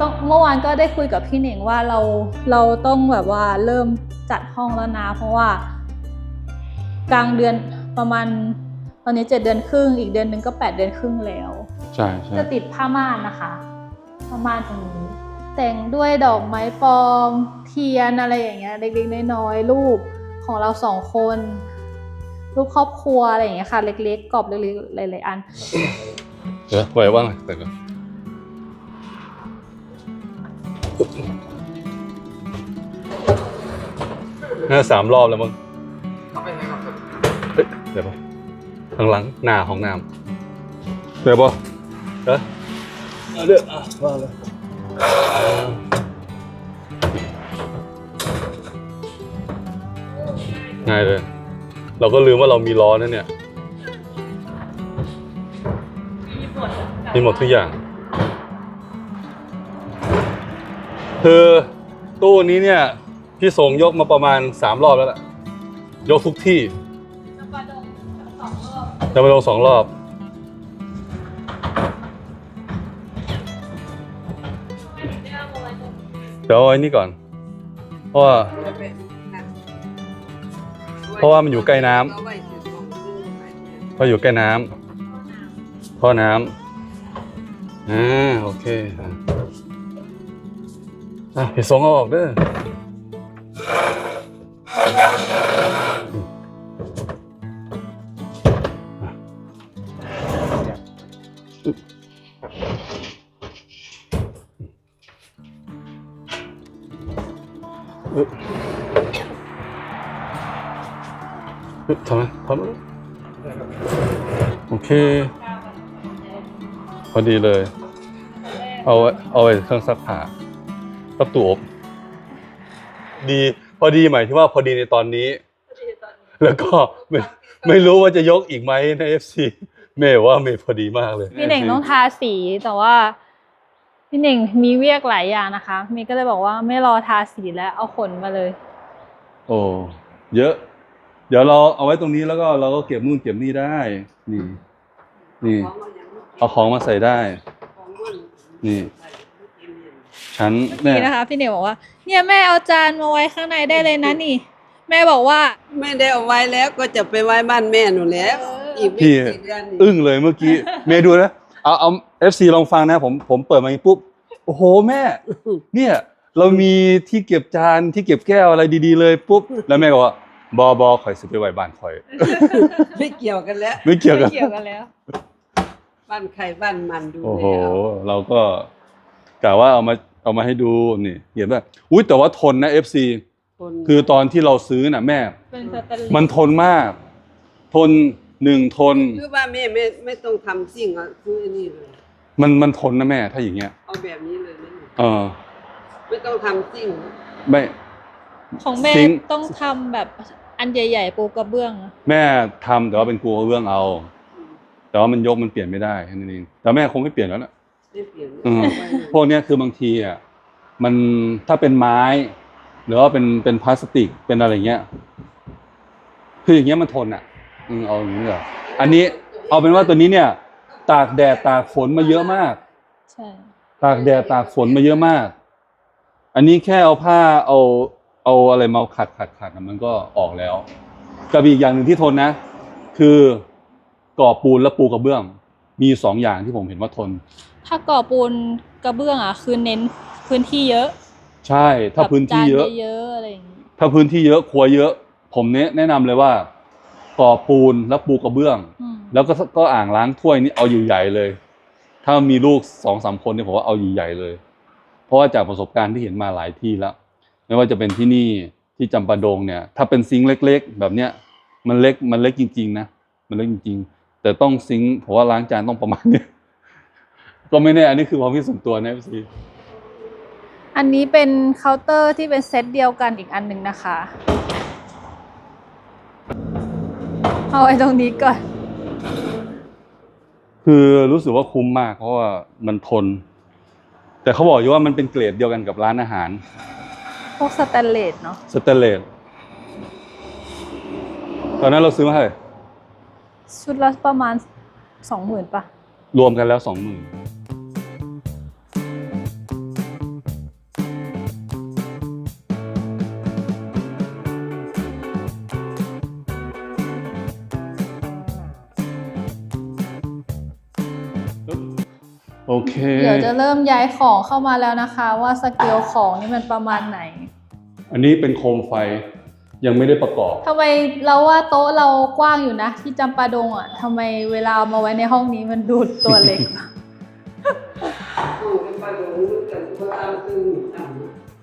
ต้องเมื่อวานก็ได้คุยกับพี่เหน่งว่าเราเราต้องแบบว่าเริ่มจัดห้องแล้วนะเพราะว่า กลางเดือนประมาณตอนนี้เจ็ดเดือนครึ่ง อีกเดือนหนึ่งก็แปดเดือนครึ่งแล้ว ใช่ใช่จะติดผ้าม่านนะคะผ้าม่านตรงนี้ แต่งด้วยดอกไม้ปลอม เทียนอะไรอย่างเงี้ยเล็กๆน้อยๆรูปของเราสองคน รูปครอบครัวอะไรอย่างเงี้ยค่ะ เล็กๆกรอบเล็กๆหลายๆอันเดี๋ยวไว้ว่างเลยแต่ก่อน น่าสามรอบแล้วมั้งเฮ้ยเดี๋ยวปะข้างหลังหน้าห้องน้ำเดี๋ยวปะเอ้ยเอาเดี๋ยวอะว่าเลยง่ายเลย เราก็ลืมว่าเรามีล้อนั่นเนี่ย มีหมดทุกอย่าง คือตู้นี้เนี่ย พี่ส่งยกมาประมาณสามรอบแล้วล่ะ ยกทุกที่จะมาลงสองรอบ เดี๋ยวเอาไว้นี่ก่อน เพราะว่าเพราะว่ามันอยู่ใกล้น้ำเพราะอยู่ใกล้น้ำท่อน้ำอ่าโอเค อะพี่ส่งเอาออกเด้ออึ๊บอึ๊บทำไมทำไมโอเค พอดีเลย เอาไว้เอาไว้เครื่องซักผ้า กับตู้อบดีพอดีหมายที่ว่าพอดีในตอนนี้ แล้วก็ไม่ไม่รู้ว่าจะยกอีกไหมใน FC เมย์ว่าเมย์พอดีมากเลยพี่เหน่งต้องทาสีแต่ว่าพี่เหน่งมีเวียกหลายอย่างนะคะมีก็เลยบอกว่าไม่รอทาสีแล้วเอาขนมาเลย โอ้เยอะ เดี๋ยวเราเอาไว้ตรงนี้แล้วก็เราก็เก็บนู่นเก็บนี่ได้ นี่ นี่ เอาของมาใส่ได้ นี่ ชั้นแม่นี่นะคะ พี่เหน่งบอกว่า เนี่ยแม่เอาจานมาไว้ข้างในได้เลยนะนี่ แม่บอกว่า ไม่ได้เอาไว้แล้วก็จะไปไว้บ้านแม่หนูแล้วเอออีอีกไม่พี่กี่เดือนนี่อึ้งเลยเมื่อกี้ เมย์ดูนะเอาเอา FC ลองฟังนะผมผมเปิดมาอย่างนี้ปุ๊บโอ้โหแม่ เนี่ย เรามีที่เก็บจานที่เก็บแก้วอะไรดีๆเลยปุ๊บแล้วแม่ก็ว่าบอบอข่อยสิไปไว้บ้านข่อย ไม่เกี่ยวกันแล้ว ไม่เกี่ยวกันไม่เกี่ยวกันแล้ว บ้านใครบ้านมันดูโอ้โห แล้วเราก็กะว่าเอามา เอามาให้ดูนี่เห็นป่ะอุ้ยแต่ว่าทนนะ FC คนคือตอนที่เราซื้อน่ะแม่เป็นสแตนเลสมันทนมาก ทนหนึ่งทนคือว่าแม่ไม่ไม่ต้องทำสิ่งอะคืออันนี้เลยมันมันทนนะแม่ ถ้าอย่างเงี้ยเอาแบบนี้เลยนะเออ ไม่ต้องทำสิ่งไม่ของแม่ซิงค์ต้องทำแบบอันใหญ่ๆปูกระเบื้องอะแม่ทำแต่ว่าเป็นกลัวเรื่องเอา แต่ว่ามันยกมันเปลี่ยนไม่ได้แค่นั้นเองแต่แม่คงไม่เปลี่ยนแล้วล่ะไม่เปลี่ยน อืมเอาไว้เลยพวกเนี้ยคือบางทีอะมันถ้าเป็นไม้ หรือว่าเป็นเป็นพลาสติกเป็นอะไรเงี้ย คืออย่างเงี้ยมันทนอะ อืมเอาอย่างนี้เหรออันนี้เอาเป็นว่าตัวนี้เนี่ย ตากแดดตากฝนมาเยอะมาก ใช่ ตากแดดตากฝนมาเยอะมาก อันนี้แค่เอาผ้าเอาเอาอะไรมาขัดขัดขัดอะมันก็ออกแล้วกับอีกอย่างหนึ่งที่ทนนะ คือก่อปูนและปูกระเบื้อง มีสองอย่างที่ผมเห็นว่าทน ถ้าก่อปูนกระเบื้องอะคือเน้นพื้นที่เยอะ ใช่ถ้าพื้นที่เยอะแบบจานเยอะๆอะไรอย่างงี้ถ้าพื้นที่เยอะครัวเยอะ ผมเนแนะนำเลยว่า ก่อปูนแล้วปูกระเบื้องอืมแล้วก็ก็อ่างล้างถ้วยนี่เอาใหญ่ๆเลย ถ้ามีลูกสองสามคนเนี่ยผมว่าเอาใหญ่ๆเลย เพราะว่าจากประสบการณ์ที่เห็นมาหลายที่แล้ว ไม่ว่าจะเป็นที่นี่ที่จำปาดงเนี่ย ถ้าเป็นซิงค์เล็ก ๆ แบบเนี้ยมันเล็กมันเล็กจริง ๆ นะมันเล็กจริง ๆ แต่ต้องซิงค์ผมว่าล้างจานต้องประมาณเนี้ย ก็ไม่แน่อันนี้คือความคิดส่วนตัวนะพี่อันนี้เป็นเคาน์เตอร์ที่เป็นเซตเดียวกันอีกอันหนึ่งนะคะ เอาไว้ตรงนี้ก่อน คือรู้สึกว่าคุ้มมากเพราะว่ามันทน แต่เขาบอกอยู่ว่ามันเป็นเกรดเดียวกันกับร้านอาหาร พวกสแตนเลสเนาะสเตนเลสตอนนั้นเราซื้อมาเท่าไหร่ชุดละประมาณสองหมื่นปะ รวมกันแล้วสองหมื่นโอเค เดี๋ยวจะเริ่มย้ายของเข้ามาแล้วนะคะ ว่าสเกลของนี่มันประมาณไหน อันนี้เป็นโคมไฟ ยังไม่ได้ประกอบทำไมเราว่าโต๊ะเรากว้างอยู่นะ ที่จำปาดงอะทำไมเวลาเอามาไว้ในห้องนี้มันดูตัวเล็กห้องเป็นประตูแต่ตัวเอาตึงต่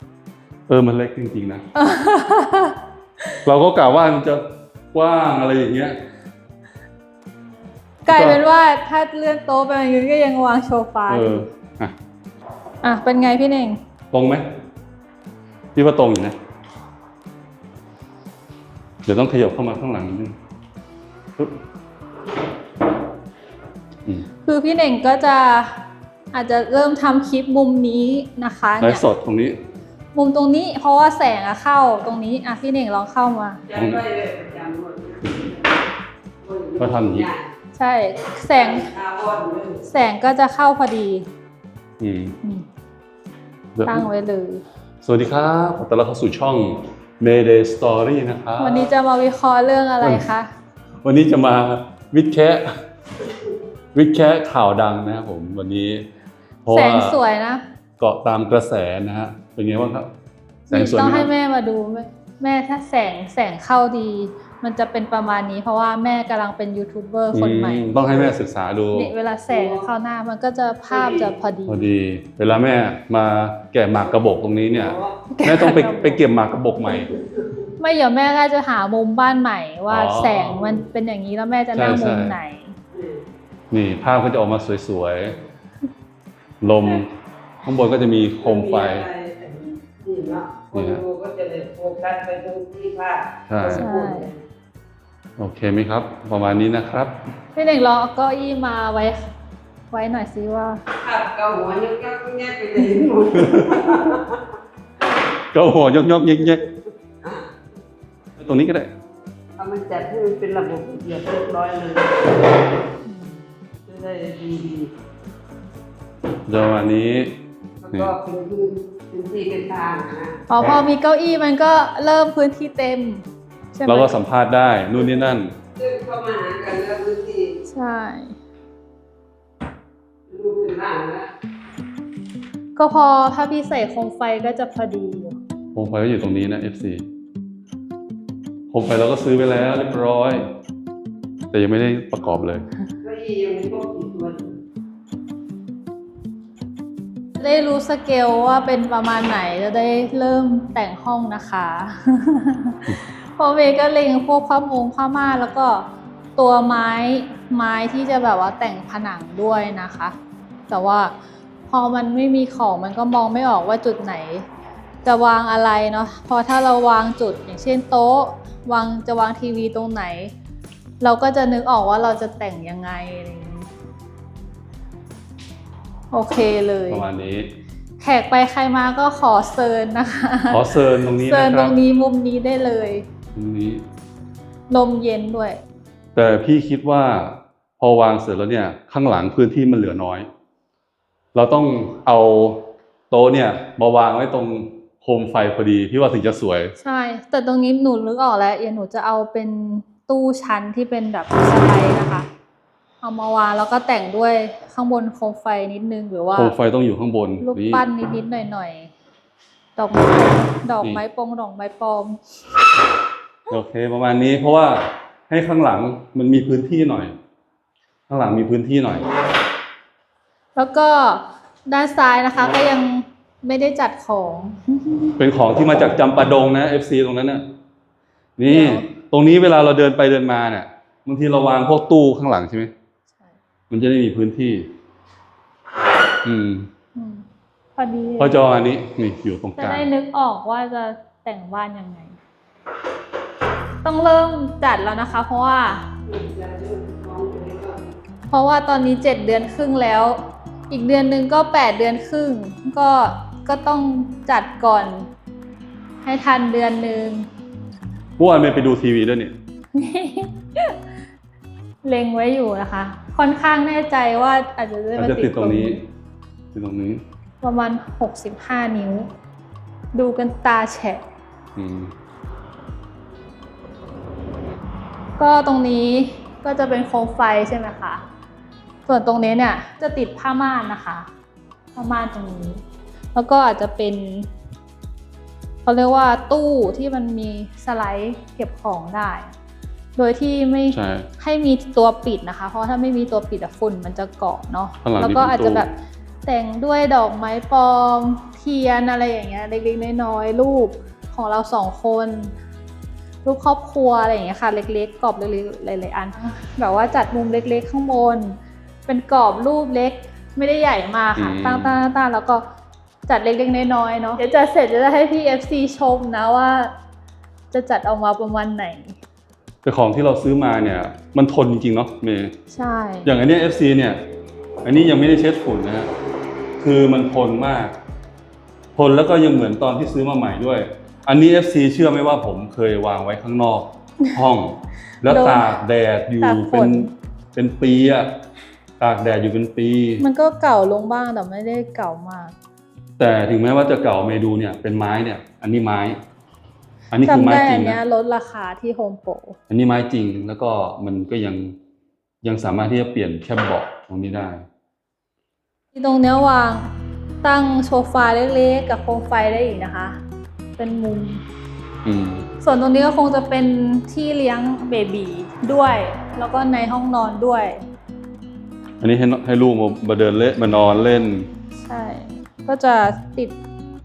ำเออมันเล็กจริงๆนะ เราก็กล่าวว่ามันจะกว้างอะไรอย่างเงี้ยกลายเป็นว่าถ้าเลื่อนโต๊ะไปมันก็ยังวางโซฟาเออยู่ออะอะเป็นไงพี่เน่งตรงไหมพี่ว่าตรงอยู่นะ เดี๋ยวต้องขยับเข้ามาข้างหลังนิดนึงปึ๊บอืมคือพี่เน่งก็จะอาจจะเริ่มทำคลิปมุมนี้นะคะไลเนี่ยฟ์สดตรงนี้ มุมตรงนี้เพราะว่าแสงอะเข้าตรงนี้อะพี่เน่งลองเข้ามาจำไว้เลยจำหมดก็ทำอย่างนี้ ใช่แสงตาอ่อนเลยแสงก็จะเข้าพอดีอืมนี่เดี๋ยวตั้งไว้เลย สวัสดีครับขอต้อนรับเข้าสู่ช่อง Mayday Story นะครับวันนี้จะมาวิเคราะห์เรื่องอะไรคะ วันนี้จะมาวิดแคะวิดแคะข่าวดังนะครับผมวันนี้เพราะแสว่างสวยนะเกาะตามกระแสนะฮะเป็นไงบ้างครับ แสงสวยต้องไหมให้ครับแม่มาดูแม่แม่ถ้าแสงแสงเข้าดี มันจะเป็นประมาณนี้เพราะว่าแม่กำลังเป็นยูทูบเบอร์คนใหม่อืต้องให้แม่ศึกษาดูเนี่ยเวลาแสงเข้าหน้ามันก็จะภาพจะพอดี พอดี เวลาแม่มาแกะหมากกระบอกตรงนี้เนี่ยแม่ต้องไปไปเก็บหมากกระบอกใหม่ ไม่เดี๋ยวแม่ก็จะหามุมบ้านใหม่ว่าอ๋อแสงมันเป็นอย่างนี้แล้วแม่จะนั่งใช่มุมใช่ไหน นี่ภาพก็จะออกมาสวยๆลมข้างบนก็จะมีโคมไฟนี่เนาะคนดูก็จะได้โฟกัสไปตรงที่ภาพใช่ใช่ โอเคไหมครับ ประมาณนี้นะครับพี่เน่งลองเอาเก้าอี้มาไว้ ไว้หน่อยสิว่าภาพเกาหัวยังก็แง่ไปเลยหมดก็หัวยกยกๆเย็กๆตรงนี้ก็ได้เอามันจัดให้มันเป็นระบบระเบียบเรียบร้อยเลยจะได้ดีเดี๋ยววันนี้ๆแล้วก็เป็นพื้นเป็นที่เป็นทางนะพอพอมีเก้าอี้มันก็เริ่มพื้นที่เต็ม ใช่ไหมเราก็สัมภาษณ์ได้นู่นนี่นั่น ซึ่งเข้ามาหากันแล้วพื้นที่ใช่ รูปเป็นร่างแล้วก็พอถ้าพี่ใส่โคมไฟก็จะพอดีอยู่โคมไฟก็อยู่ตรงนี้นะ FC โคมไฟเราก็ซื้อไปแล้วเรียบร้อย แต่ยังไม่ได้ประกอบเลย เก้าอี้ยังไม่ครบกี่ตัวได้รู้สเกลว่าเป็นประมาณไหนจะได้เริ่มแต่งห้องนะคะเพอเมย์ก็เล็งพวกผ้ามงผ้าม่านแล้วก็ตัวไม้ไม้ที่จะแบบว่าแต่งผนังด้วยนะคะ แต่ว่าพอมันไม่มีของมันก็มองไม่ออกว่าจุดไหน จะวางอะไรเนาะพอถ้าเราวางจุดอย่างเช่นโต๊ะ วางจะวางทีวีตรงไหน เราก็จะนึกออกว่าเราจะแต่งยังไงอะไรอย่างนี้โอเคเลยประมาณนี้แขกไปใครมาก็ขอเซิร์นนะคะ ขอเซิร์นตรงนี้เซิร์นนะคตรัรบงนี้มุมนี้ได้เลย ตรงนี้ลมเย็นด้วย แต่พี่คิดว่าพอวางเสร็จแล้วเนี่ยข้างหลังพื้นที่มันเหลือน้อย เราต้องเอาโต๊ะเนี่ยมาวางไว้ตรงโคมไฟพอดีพี่ว่าถึงจะสวย ใช่ แต่ตรงนี้หนูนึกออกแล้วเดี๋ยวหนูจะเอาเป็นตู้ชั้นที่เป็นแบบสไลด์นะคะ เอามาวางแล้วก็แต่งด้วยข้างบนโคมไฟนิดนึงหรือว่าโคมไฟต้องอยู่ข้างบนรูปนี่ปั้นนิดๆหน่อยๆดอกไม้ดอกไม้ปงดอกไม้ปลอม โอเค ประมาณนี้เพราะว่าให้ข้างหลังมันมีพื้นที่หน่อย ข้างหลังมีพื้นที่หน่อย แล้วก็ด้านซ้ายนะคะก็ยังไม่ได้จัดของ เป็นของที่มาจากจำปาดงนะ FC ตรงนั้นน่ะนี่เดี๋ยวตรงนี้เวลาเราเดินไปเดินมาเนี่ยบางทีเราวางพวกตู้ข้างหลังใช่ไหมมันจะได้มีพื้นที่ อืมอืมพอดีเพราะจออันนี้นี่อยู่ตรงจะกลางได้นึกออกว่าจะแต่งบ้านยังไง ต้องเริ่มจัดแล้วนะคะ เพราะว่าจะเริ่มมองไปก็เพราะว่าตอนนี้เจ็ดเดือนครึ่งแล้ว อีกเดือนหนึ่งก็แปดเดือนครึ่ง ก็ก็ต้องจัดก่อน ให้ทันเดือนหนึ่งเมื่อวานไปดูทีวีด้วยเนี่ย เล็งไว้อยู่นะคะ ค่อนข้างแน่ใจว่าอาจจะได้มันมาจะติติดดตตรรงงนี้นี้ ติดตรงนี้ ประมาณ 65 นิ้ว ดูกันตาแฉะ อืม ก็ตรงนี้ก็จะเป็นโคมไฟใช่ไหมคะ ส่วนตรงนี้เนี่ยจะติดผ้าม่านนะคะ ผ้าม่านตรงนี้ แล้วก็อาจจะเป็นเขาเรียกว่าตู้ที่มันมีสไลด์เก็บของได้ โดยที่ไม่ใช่ให้มีตัวปิดนะคะ เพราะถ้าไม่มีตัวปิดอะฝุ่นมันจะเกาะเนาะข้างหลังแล้วก็มีตู้อาจจะแบบแต่งด้วยดอกไม้ปลอมเทียนอะไรอย่างเงี้ยเล็กๆน้อยๆรูปของเราสองคน รูปครอบครัวอะไรอย่างเงี้ยค่ะ เล็กๆกรอบเล็กๆหลายๆอัน แบบว่าจัดมุมเล็กๆ ข้างบน เป็นกรอบรูปเล็กไม่ได้ใหญ่มากค่ะอืมตั้งๆตั้งๆแล้วก็จัดเล็กๆน้อยๆเนาะเดี๋ยวจัดเสร็จจะได้ให้พี่ FC ชมนะว่า จะจัดออกมาประมาณไหนแต่ของที่เราซื้อมาเนี่ย มันทนจริงๆเนาะเมย์ใช่ อย่างอันเนี้ย FC เนี่ย อันนี้ยังไม่ได้เช็ดฝุ่นนะฮะคือมันทนมาก ทนแล้วก็ยังเหมือนตอนที่ซื้อมาใหม่ด้วย อันนี้ FC เชื่อไหมว่าผมเคยวางไว้ข้างนอกห้อง แล้วโดนตากแดดอยู่ตากฝเป็นนเป็นปีอะตากแดดอยู่เป็นปี มันก็เก่าลงบ้างแต่ไม่ได้เก่ามาก แต่ถึงแม้ว่าจะเก่าเมดูเนี่ยเป็นไม้เนี่ย อันนี้ไม้ อันนี้คือจำไม้ได้จริอังนเนี้ยนะลดราคาที่โฮมโปรอันนี้ไม้จริงแล้วก็มันก็ยังยังสามารถที่จะเปลี่ยนแค่เบาะตรงนี้ได้ ที่ตรงเนี้ยวางตั้งโซฟาเล็กๆ กับโคมไฟได้อีกนะคะ เป็นมุม อืม ส่วนตรงนี้ก็คงจะเป็นที่เลี้ยงเบบีด้วย แล้วก็ในห้องนอนด้วย อันนี้ให้นให้ลูกมามาเดินเล่นมานอนเล่น ใช่ ก็จะติด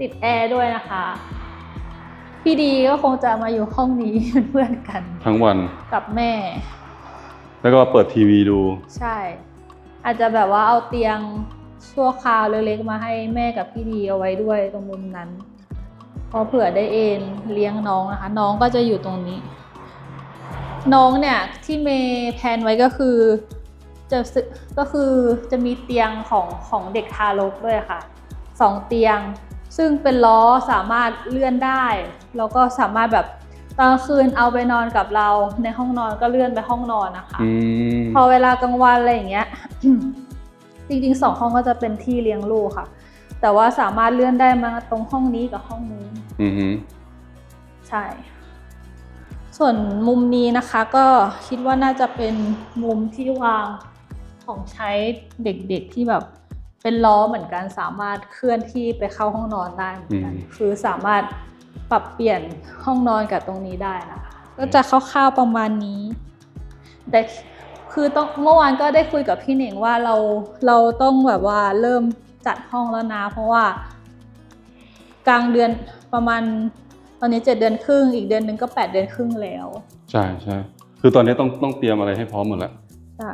ติดแอร์ด้วยนะคะ พี่ดีก็คงจะมาอยู่ห้องนี้ เป็นเพื่อนกันทั้งวัน กับแม่ แล้วก็เปิดทีวีดู ใช่ อาจจะแบบว่าเอาเตียงชั่วคราวเล็กๆมาให้แม่กับพี่ดีเอาไว้ด้วยตรงมุมนั้น เพราะเผื่อได้เอนเลี้ยงน้องนะคะ น้องก็จะอยู่ตรงนี้ น้องเนี่ยที่เมย์แพลนไว้ก็คือจะซื้อก็คือจะมีเตียงของของเด็กทารกด้วยค่ะสองเตียง ซึ่งเป็นล้อสามารถเลื่อนได้แล้วก็สามารถแบบตอนกลางคืนเอาไปนอนกับเราในห้องนอนก็เลื่อนไปห้องนอนนะคะอืมพอเวลากลางวันอะไรอย่างเงี้ยจริงๆสองห้องก็จะเป็นที่เลี้ยงลูกค่ะ แต่ว่าสามารถเลื่อนได้มาตรงห้องนี้กับห้องนี้อือหือใช่ ส่วนมุมนี้นะคะก็คิดว่าน่าจะเป็นมุมที่วางของใช้เด็กๆที่แบบเป็นล้อเหมือนกันสามารถเคลื่อนที่ไปเข้าห้องนอนได้เหมือนกันอืมคือสามารถปรับเปลี่ยนห้องนอนกับตรงนี้ได้นะคะก็จะคร่าวๆประมาณนี้แต่คือต้องเมื่อวานก็ได้คุยกับพี่เหน่งว่าเราเราต้องแบบว่าเริ่ม จัดห้องแล้วนะ เพราะว่ากลางเดือนประมาณตอนนี้เจ็ดเดือนครึ่ง อีกเดือนหนึ่งก็แปดเดือนครึ่งแล้ว ใช่ใช่คือตอนนี้ต้องต้องเตรียมอะไรให้พร้อมหมดแล้วใช่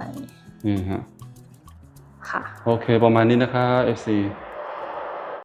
นี่ฮะค่ะ โอเคประมาณนี้นะคะ FC